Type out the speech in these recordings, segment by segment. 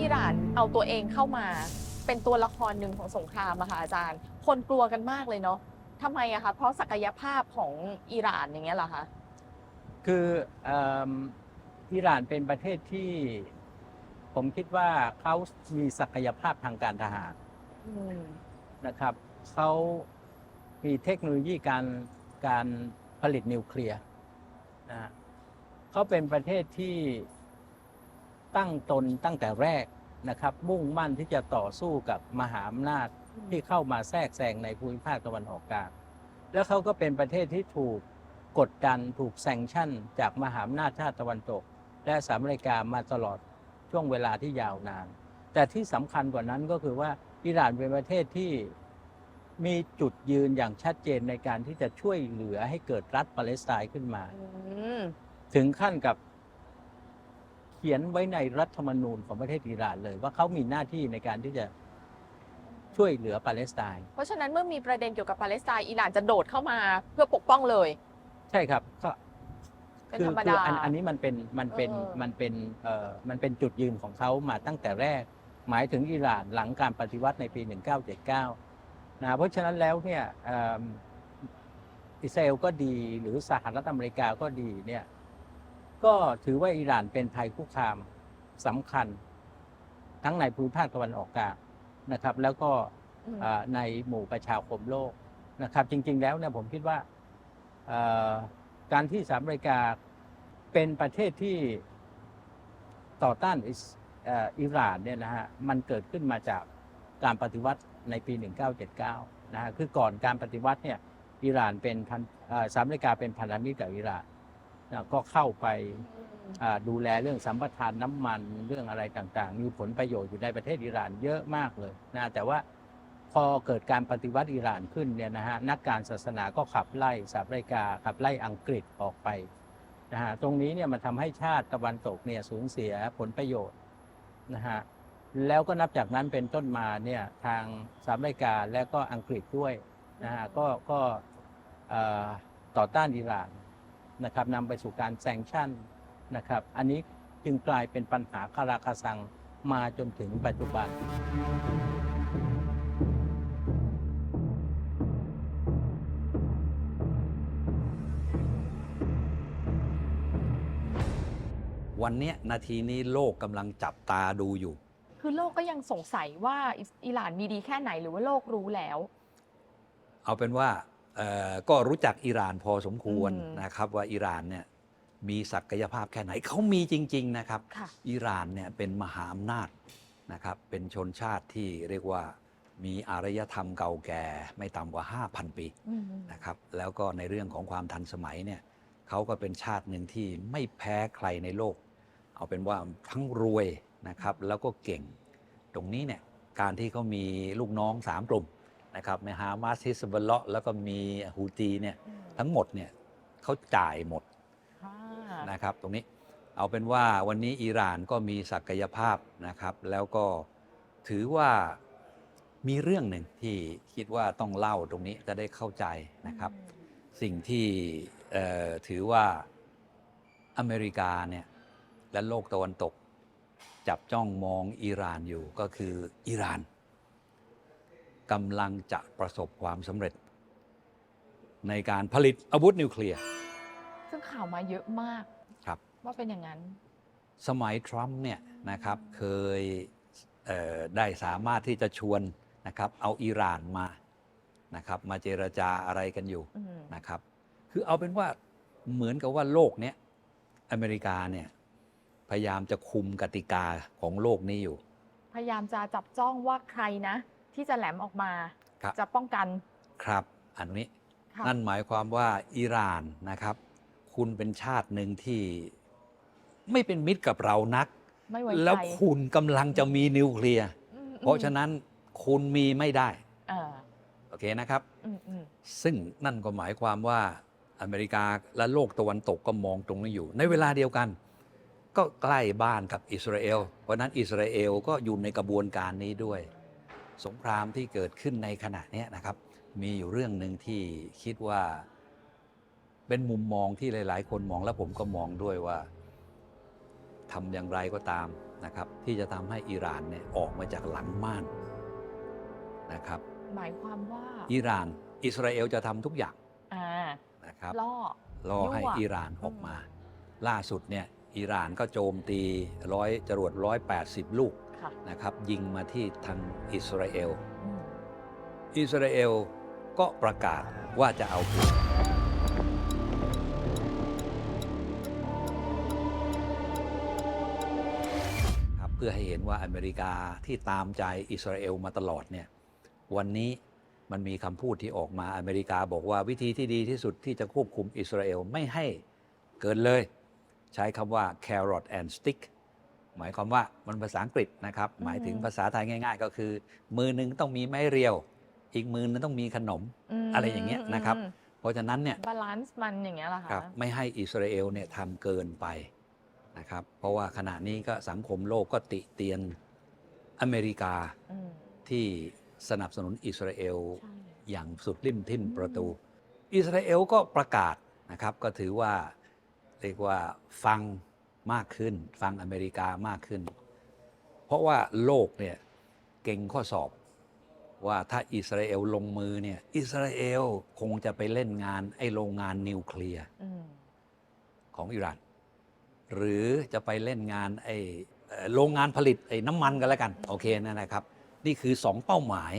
อิหร่านเอาตัวเองเข้ามา เป็นตัวละครหนึ่งของสงครามอะค่ะอาจารย์ คนกลัวกันมากเลยเนาะทำไมอะคะเพราะศักยภาพของอิหร่านอย่างเงี้ยเหรอคะคือเอิ่มอิหร่านเป็นประเทศที่ผมคิดว่าเขามีศักยภาพทางการทหารอืมนะครับเขามีเทคโนโลยีการการผลิตนิวเคลียร์นะฮะเขาเป็นประเทศที่ ตั้งตนตั้งแต่แรกนะครับ มุ่งมั่นที่จะต่อสู้กับมหาอำนาจที่เข้ามาแทรกแซงในภูมิภาคตะวันออกกลางแล้วเขาก็เป็นประเทศที่ถูกกดดันถูกแซงชั่น จากมหาอำนาจชาติตะวันตก และสหรัฐอเมริกามาตลอดช่วงเวลาที่ยาวนาน แต่ที่สำคัญกว่านั้นก็คือว่าอิหร่านเป็นประเทศที่มีจุดยืนอย่างชัดเจนในการที่จะช่วยเหลือให้เกิดรัฐปาเลสไตน์ขึ้นมาอืมถึงขั้นกับเขียนไว้ในรัฐธรรมนูญของประเทศอิหร่านเลย ว่าเขามีหน้าที่ในการที่จะช่วยเหลือปาเลสไตน์ เพราะฉะนั้นเมื่อมีประเด็นเกี่ยวกับปาเลสไตน์อิหร่านจะโดดเข้ามาเพื่อปกป้องเลย ใช่ครับก็เป็นคืธรรมคืดาอันอันนี้มันเป็นมันเป็นเออมันเป็นเอ่อมันเป็นจุดยืนของเขามาตั้งแต่แรก หมายถึงอิหร่านหลังการปฏิวัติในปี 1979นะเพราะฉะนั้นแล้วเนี่ยเอิ่มอิสราเอลก็ดีหรือสหรัฐอเมริกาก็ดีเนี่ย ก็ถือว่าอิหร่านเป็นภัยคุกคามสำคัญ ทั้งในภูมิภาคตะวันออกกลางนะครับ แล้วก็อืมอ่าในหมู่ประชาคมโลกนะครับ จริง ๆ แล้วเนี่ยผมคิดว่าเอ่อการที่สหรัฐอเมริกาเป็นประเทศที่ต่อต้านอิสเอ่ออิหร่านเนี่ยนะฮะมันเกิดขึ้นมาจากการปฏิวัติในปี 1979 นะฮะคือก่อนการปฏิวัติเนี่ยอิหร่านเป็นพันเอ่อสหรัฐอเมริกาเป็นพันธมิตรกับอิหร่านนะ ก็เข้าไปดูแลเรื่องสัมปทานน้ำมันเรื่องอะไรต่างๆ มีผลประโยชน์อยู่ในประเทศอิหร่านเยอะมากเลยนะแต่ว่าพอเกิดการปฏิวัติอิหร่านขึ้นเนี่ยนะฮะนักการศาสนาก็ขับไล่สหรัฐอเมริกาขับไล่อังกฤษออกไปนะฮะตรงนี้เนี่ยมันทำให้ชาติตะวันตกเนี่ยสูญเสียผลประโยชน์นะฮะแล้วก็นับจากนั้นเป็นต้นมาเนี่ยทางสหรัฐอเมริกาและก็อังกฤษด้วยนะฮะก็ก็ต่อต้านอิหร่าน นะครับนำไปสู่การแซงชั่นนะครับอันนี้จึงกลายเป็นปัญหาคาราคาซังมาจนถึงปัจจุบัน วันเนี้ยนาทีนี้โลกกำลังจับตาดูอยู่ คือโลกก็ยังสงสัยว่าอิอิหร่านมีดีแค่ไหนหรือว่าโลกรู้แล้ว เอาเป็นว่าเอ่อ ก็รู้จักอิหร่านพอสมควรอืมนะครับว่าอิหร่านเนี่ยมีศักยภาพแค่ไหนเขามีจริง ๆ นะครับค่ะอิหร่านเนี่ยเป็นมหาอำนาจนะครับเป็นชนชาติที่เรียกว่ามีอารยธรรมเก่าแก่ไม่ต่ำกว่า 5,000 ปีอืมนะครับแล้วก็ในเรื่องของความทันสมัยเนี่ยเขาก็เป็นชาติหนึ่งที่ไม่แพ้ใครในโลก เอาเป็นว่าทั้งรวยนะครับแล้วก็เก่ง ตรงนี้เนี่ยการที่เขามีลูกน้อง 3 กลุ่ม นะครับในฮามาสฮิสบอลเลาะแล้วก็มีฮูตีเนี่ยอืมทั้งหมดเนี่ยเขาจ่ายหมดอ่านะครับตรงนี้เอาเป็นว่าวันนี้อิหร่านก็มีศักยภาพนะครับ แล้วก็ถือว่ามีเรื่องหนึ่งที่คิดว่าต้องเล่าตรงนี้จะได้เข้าใจนะครับ สิ่งที่เอ่อถือว่าอเมริกาเนี่ยและโลกตะวันตก จับจ้องมองอิหร่านอยู่ก็คืออิหร่าน กำลังจะประสบความสำเร็จ ในการผลิตอาวุธนิวเคลียร์ ซึ่งข่าวมาเยอะมากครับ ว่าเป็นอย่างนั้น สมัยทรัมป์เนี่ยนะครับเคยเอ่อได้สามารถที่จะชวนนะครับเอาอิหร่านมานะครับมาเจรจาอะไรกันอยู่อืมนะครับ คือเอาเป็นว่าเหมือนกับว่าโลกเนี้ยอเมริกาเนี่ยพยายามจะคุมกติกาของโลกนี้อยู่ พยายามจะจับจ้องว่าใครนะ ที่จะแหลมออกมา ครับ จะป้องกัน ครับอันนี้ค่ะ นั่นหมายความว่าอิหร่านนะครับ คุณเป็นชาติหนึ่งที่ไม่เป็นมิตรกับเรานัก ไม่ไว้แล้วใจคุณกำลังจะมีนิวเคลียร์อืมเพราะฉะนั้นคุณมีไม่ได้เออโอเคนะครับ อืมอืมซึ่งนั่นก็หมายความว่าอเมริกาและโลกตะวันตกก็มองตรงนี้อยู่ ในเวลาเดียวกัน ก็ใกล้บ้านกับอิสราเอล เพราะฉะนั้นอิสราเอลก็อยู่ในกระบวนการนี้ด้วย สงครามที่เกิดขึ้นในขณะเนี้ยนะครับ มีอยู่เรื่องหนึ่งที่คิดว่าเป็นมุมมองที่หลาย ๆ คนมองและผมก็มองด้วยว่าทำอย่างไรก็ตามนะครับ ที่จะทำให้อิหร่านเนี่ยออกมาจากหลังม่านนะครับ หมายความว่าอิหร่าน อิสราเอลจะทำทุกอย่างอ่านะครับล่อรอให้ยั่วอิหร่านออกมา ล่าสุดเนี่ยอิหร่านก็โจมตีร้อยจรวด180ลูกค่ะ นะครับยิงมาที่ทางอิสราเอลอืมอิสราเอลก็ประกาศว่าจะเอาคืนครับเพื่อให้เห็นว่าอเมริกาที่ตามใจอิสราเอลมาตลอดเนี่ยวันนี้มันมีคำพูดที่ออกมาอเมริกาบอกว่าวิธีที่ดีที่สุดที่จะควบคุมอิสราเอลไม่ให้เกินเลย ใช้คำว่า carrot and stick หมายความว่ามันภาษาอังกฤษนะครับ หมายถึงภาษาไทยง่าย ๆ ก็คือ มือหนึงต้องมีไม้เรียว อีกมือนึงต้องมีขนมมอะไรอย่างเงี้ยนะครับอืมเพราะฉะนั้นเนี่ยบาลานซ์มันอย่างเงี้ยเหรอคะครับไม่ให้อิสราเอลเนี่ยทำเกินไปนะครับ เพราะว่าขณะนี้ก็สังคมโลกก็ติเตียนอเมริกาอืมที่สนับสนุนอิสราเอลใช่อย่างสุดริมทิมอืมประตู อิสราเอลก็ประกาศนะครับ ก็ถือว่าเรียกว่าฟัง มากขึ้น ฟังอเมริกามากขึ้น เพราะว่าโลกเนี่ยเก่งข้อสอบว่าถ้าอิสราเอลลงมือเนี่ยอิสราเอลคงจะไปเล่นงานไอ้โรงงานนิวเคลียร์อืมของอิหร่านหรือจะไปเล่นงานไอ้เอ่อโรงงานผลิตไอ้น้ำมันกันแล้วกัน โอเคนั่นนะครับ นี่คือสองเป้าหมาย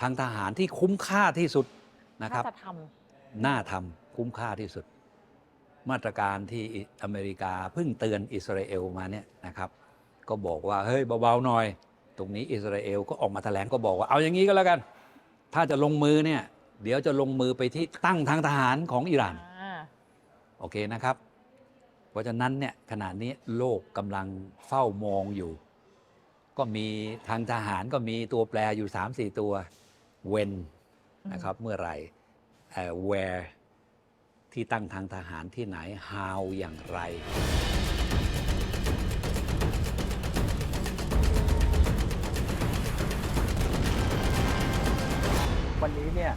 ทางทหารที่คุ้มค่าที่สุดนะครับถ้าจะทน่าทำคุ้มค่าที่สุด มาตรการที่อเมริกาเพิ่งเตือนอิสราเอลมาเนี่ยนะครับ ก็บอกว่าเฮ้ยเบาๆหน่อย ตรงนี้อิสราเอลก็ออกมาแถลงก็บอกว่าเอาอย่างนี้ก็แล้วกัน ถ้าจะลงมือเนี่ยเดี๋ยวจะลงมือไปที่ตั้งทางทหารของอิหร่านำอ่าโอเคนะครับ เพราะฉะนั้นเนี่ยขณะนี้โลกกำลังเฝ้ามองอยู่ ก็มีทางทหารก็มีตัวแปรอยู่ 3-4 ตัว when นะครับเมื่อไหร่เอ่อ where ที่ตั้งทางทหารที่ไหน how อย่างไร วันนี้เนี่ย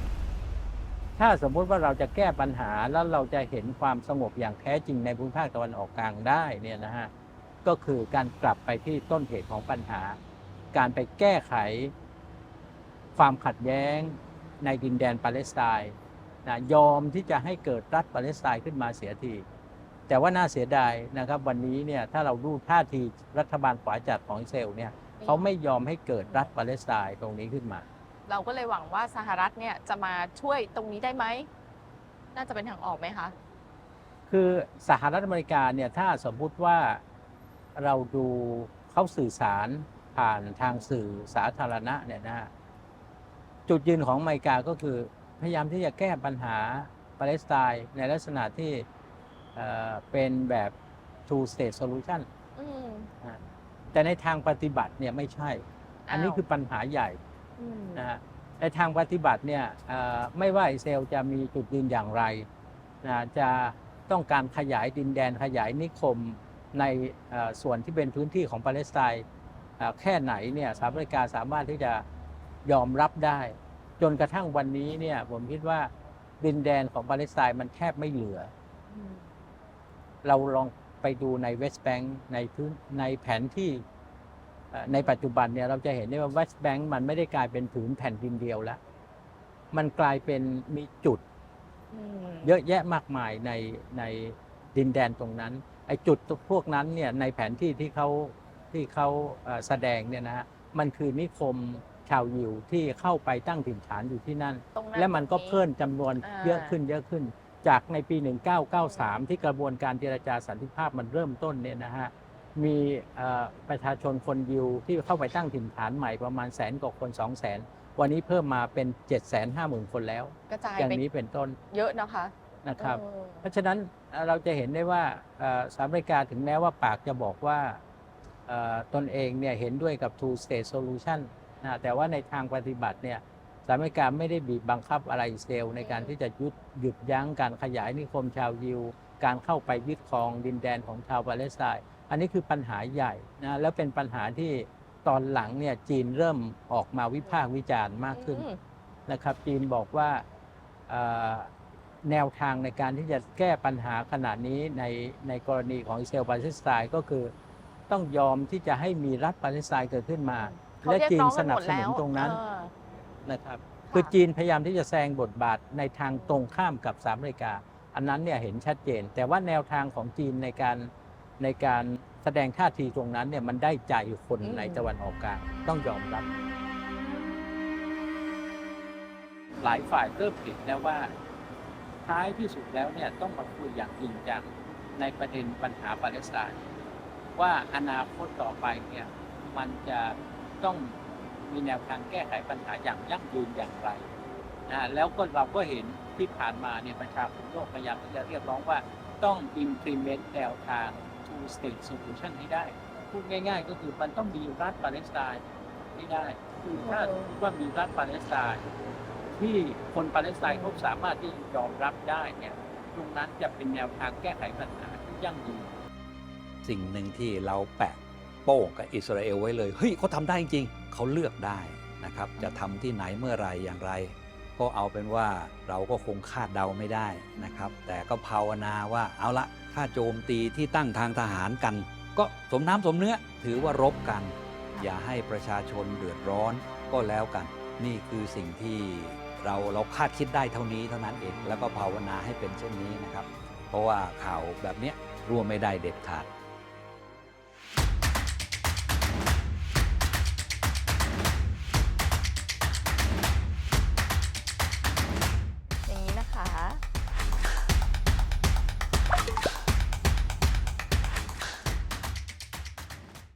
ถ้าสมมุติว่าเราจะแก้ปัญหาแล้วเราจะเห็นความสงบอย่างแท้จริงในภูมิภาคตะวันออกกลางได้เนี่ยนะฮะก็คือการกลับไปที่ต้นเหตุของปัญหา การไปแก้ไขความขัดแย้งในดินแดนปาเลสไตน์ นะยอมที่จะให้เกิดรัฐปาเลสไตน์ขึ้นมาเสียที แต่ว่าน่าเสียดายนะครับวันนี้เนี่ยถ้าเราดูท่าทีรัฐบาลขวาจัดของอิสราเซลเนี่ยเขาไม่ยอมให้เกิดรัฐปาเลสไตน์ตรงนี้ขึ้นมา เราก็เลยหวังว่าสหรัฐเนี่ยจะมาช่วยตรงนี้ได้ไหม น่าจะเป็นทางออกไหมคะ คือสหรัฐอเมริกาเนี่ยถ้าสมมุติว่าเราดูเขาสื่อสารผ่านทางสื่อสาธารณะเนี่ยนะฮะจุดยืนของอเมริกาก็คือ พยายามที่จะแก้ปัญหาปาเลสไตน์ในลักษณะที่เอ่อเป็นแบบ two state solution อืมนะแต่ในทางปฏิบัติเนี่ยไม่ใช่ อันนี้อ้าวคือปัญหาใหญ่อืมนะฮะในทางปฏิบัติเนี่ยเอ่อไม่ว่าอิสราเอลจะมีจุดยืนอย่างไรนะจะต้องการขยายดินแดนขยายนิคมในเอ่อส่วนที่เป็นพื้นที่ของปาเลสไตน์เอ่อแค่ไหนเนี่ยสหรัฐอเมริกาสามารถที่จะยอมรับได้ จนกระทั่งวันนี้เนี่ย ผมคิดว่าดินแดนของปาเลสไตน์มันแทบไม่เหลืออืมเราลองไปดูในเวสต์แบงค์ในพื้นในแผนที่เอ่อในปัจจุบันเนี่ยเราจะเห็นได้ว่าเวสต์แบงค์มันไม่ได้กลายเป็นผืนแผ่นดินเดียวแล้ว มันกลายเป็นมีจุดอืมเยอะแยะมากมายในในดินแดนตรงนั้น ไอ้จุดพวกนั้นเนี่ยในแผนที่ที่เขาที่เขาเอ่อแสดงเนี่ยนะฮะมันคือนิคม ชาวยิวที่เข้าไปตั้งถิ่นฐานอยู่ที่นั่น ตรงนั้นและมันก็ตรงเพิ่มจำนวนอ่า เยอะขึ้นเยอะขึ้น จากในปี 1993 ที่กระบวนการเจรจาสันติภาพมันเริ่มต้นเนี่ยนะฮะมีเอ่อประชาชนคนยิวที่เข้าไปตั้งถิ่นฐานใหม่ประมาณแสนกว่าคน2 0 0 0 0 0 วันนี้เพิ่มมาเป็น 7 5 0 0 0 0 คนแล้ว กระจายอย่างไปนี้เป็นต้นเยอะนะคะนะครับ เออเพราะฉะนั้นเอ่อเราจะเห็นได้ว่าเอ่อสหรัฐอเมริกาถึงแม้ว่าปากจะบอกว่าเอ่อตนเองเนี่ยเห็นด้วยกับ two state solution นะแต่ว่าในทางปฏิบัติเนี่ยสหรัฐอเมริกาไม่ได้บีบบังคับอะไรอิสราเซลในการที่จะยุดหยุดยั้งการขยายนิคมชาวยิว การเข้าไปยึดครองดินแดนของชาวปาเลสไตน์อันนี้คือปัญหาใหญ่นะแล้วเป็นปัญหาที่ตอนหลังเนี่ยจีนเริ่มออกมาวิพากษ์วิจารณ์มากขึ้นอืมนะครับจีนบอกว่าเอ่อแนวทางในการที่จะแก้ปัญหาขนาดนี้ในในกรณีของอิสราเอลปาเลสไตน์ก็คือ ต้องยอมที่จะให้มีรัฐปาเลสไตน์เกิดขึ้นมา เขาและเรียกจีนร้องสกันหนัมบดสแล้นุนวตรงนั้นเออนะครับค่ะคือจีนพยายามที่จะแซงบทบาทในทางตรงข้ามกับสหรัฐอเมริกา อันนั้นเนี่ยเห็นชัดเจน แต่ว่าแนวทางของจีนในการในการแสดงท่าทีตรงนั้นเนี่ยมันได้ใจคนอืมในตะวันออกกลางต้องยอมรับ หลายฝ่ายเริ่มเห็นแล้วว่าท้ายที่สุดแล้วเนี่ยต้องมาคุยอย่างจริงจังในประเด็นปัญหาปาเลสไตน์ว่าอนาคตต่อไปเนี่ยมันจะ ต้องมีแนวทางแก้ไขปัญหาอย่างยั่งยืนอย่างไรนะแล้วก็เราก็เห็นที่ผ่านมาเนี่ยประชาคมโลกพยายามที่จะเรียกร้องว่าต้อง implement แนวทาง two state solution ให้ได้ พูดง่าย ๆ ก็คือมันต้องมีรัฐปาเลสไตน์ให้ได้ คือถ้าว่ามีรัฐปาเลสไตน์ที่คนปาเลสไตน์เขาสามารถที่ยอมรับได้เนี่ยตรงนั้นจะเป็นแนวทางแก้ไขปัญหาที่ยั่งยืนสิ่งหนึ่งที่เราแปะ โป้งกับอิสราเอลไว้เลย เฮ้ยเขาทำได้จริงเขาเลือกได้นะครับ จะทำที่ไหนเมื่อไรอย่างไร ก็เอาเป็นว่าเราก็คงคาดเดาไม่ได้นะครับ แต่ก็ภาวนาว่าเอาละถ้าโจมตีที่ตั้งทางทหารกัน ก็สมน้ำสมเนื้อถือว่ารบกัน อย่าให้ประชาชนเดือดร้อนก็แล้วกัน นี่คือสิ่งที่เราเราคาดคิดได้เท่านี้เท่านั้นเองแล้วก็ภาวนาให้เป็นเช่นนี้นะครับ เพราะว่าข่าวแบบนี้ยร่วมไม่ได้เด็ดขาด